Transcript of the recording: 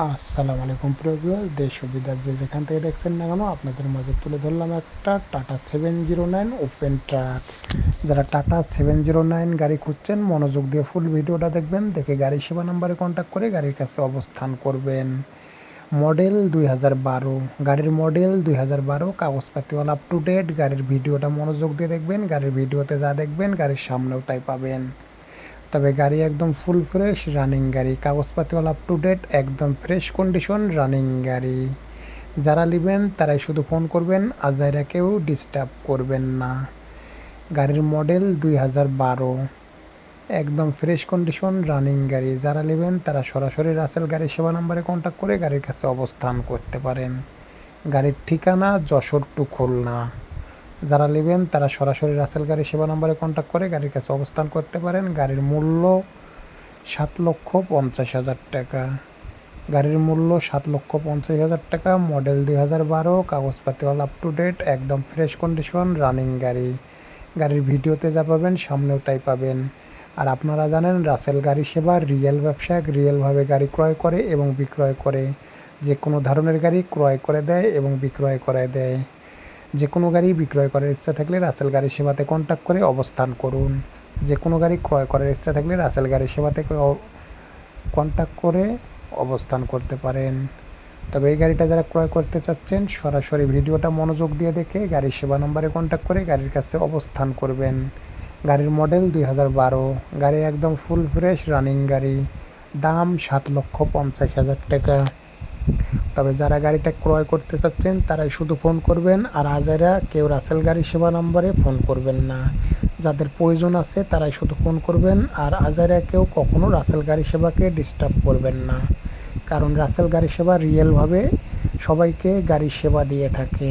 আসসালামু আলাইকুম প্রিয় দেশ বিদেশ যে যেখান থেকে দেখছেন না কেন, আপনাদের মাঝে তুলে ধরলাম একটা Tata seven zero nine open truck. যারা টাটা সেভেন জিরো নাইন গাড়ি খুঁজছেন, মনোযোগ দিয়ে ফুল ভিডিওটা দেখবেন, দেখে গাড়ি সেবা নাম্বারে কন্ট্যাক্ট করে গাড়ির কাছে অবস্থান করবেন। মডেল দুই হাজার বারো, গাড়ির মডেল দুই হাজার বারো কাগজপাতি অল আপ টু ডেট গাড়ির ভিডিওটা মনোযোগ দিয়ে দেখবেন, গাড়ির ভিডিওতে যা দেখবেন, গাড়ির সামনেও তাই পাবেন। তবে গাড়ি একদম ফুল ফ্রেশ রানিং গাড়ি। কাগজপাতি অল আপ টু ডেট একদম ফ্রেশ কন্ডিশন রানিং গাড়ি। যারা নেবেন, তারাই শুধু ফোন করবেন আজাইরা কেউ ডিস্টার্ব করবেন না। গাড়ির মডেল দুই হাজার বারো। একদম ফ্রেশ কন্ডিশন রানিং গাড়ি। যারা নেবেন, তারা সরাসরি রাসেল গাড়ি সেবা নাম্বারে কন্ট্যাক্ট করে গাড়ির কাছে অবস্থান করতে পারেন। গাড়ির ঠিকানা যশোর টু খুলনা। যারা নেবেন, তারা সরাসরি রাসেল গাড়ি সেবা নম্বরে কন্ট্যাক্ট করে গাড়ির কাছে অবস্থান করতে পারেন। গাড়ির মূল্য সাত লক্ষ পঞ্চাশ হাজার টাকা। গাড়ির মূল্য সাত লক্ষ পঞ্চাশ হাজার টাকা মডেল দুই হাজার বারো, কাগজপাতি অল আপ টু ডেট একদম ফ্রেশ কন্ডিশন রানিং গাড়ি। গাড়ির ভিডিওতে যা পাবেন, সামনেও তাই পাবেন। আর আপনারা জানেন, রাসেল গাড়ি সেবা রিয়েল ব্যবসা রিয়েলভাবে গাড়ি ক্রয় করে এবং বিক্রয় করে। যে কোনো ধরনের গাড়ি ক্রয় করে দেয় এবং বিক্রয় করে দেয়। যে কোনো গাড়ি বিক্রয় করার ইচ্ছা থাকলে রাসেল গাড়ি সেবাতে কন্ট্যাক্ট করে অবস্থান করুন। যে কোনো গাড়ি ক্রয় করার ইচ্ছা থাকলে রাসেল গাড়ি সেবাতে কন্ট্যাক্ট করে অবস্থান করতে পারেন। তবে এই গাড়িটা যারা ক্রয় করতে চাচ্ছেন, সরাসরি ভিডিওটা মনোযোগ দিয়ে দেখে গাড়ির সেবা নম্বরে কন্ট্যাক্ট করে গাড়ির কাছে অবস্থান করবেন। গাড়ির মডেল দুই হাজার বারো। গাড়ি একদম ফুল ফ্রেশ রানিং গাড়ি। দাম সাত লক্ষ পঞ্চাশ হাজার টাকা। তবে যারা গাড়িটা ক্রয় করতে চাচ্ছেন, তারাই শুধু ফোন করবেন আর আজারা কেউ রাসেল গাড়ি সেবা নম্বরে ফোন করবেন না। যাদের প্রয়োজন আছে, তারাই শুধু ফোন করবেন আর আজারা কেউ কখনও রাসেল গাড়ি সেবাকে ডিস্টার্ব করবেন না। কারণ রাসেল গাড়ি সেবা রিয়েলভাবে সবাইকে গাড়ি সেবা দিয়ে থাকে।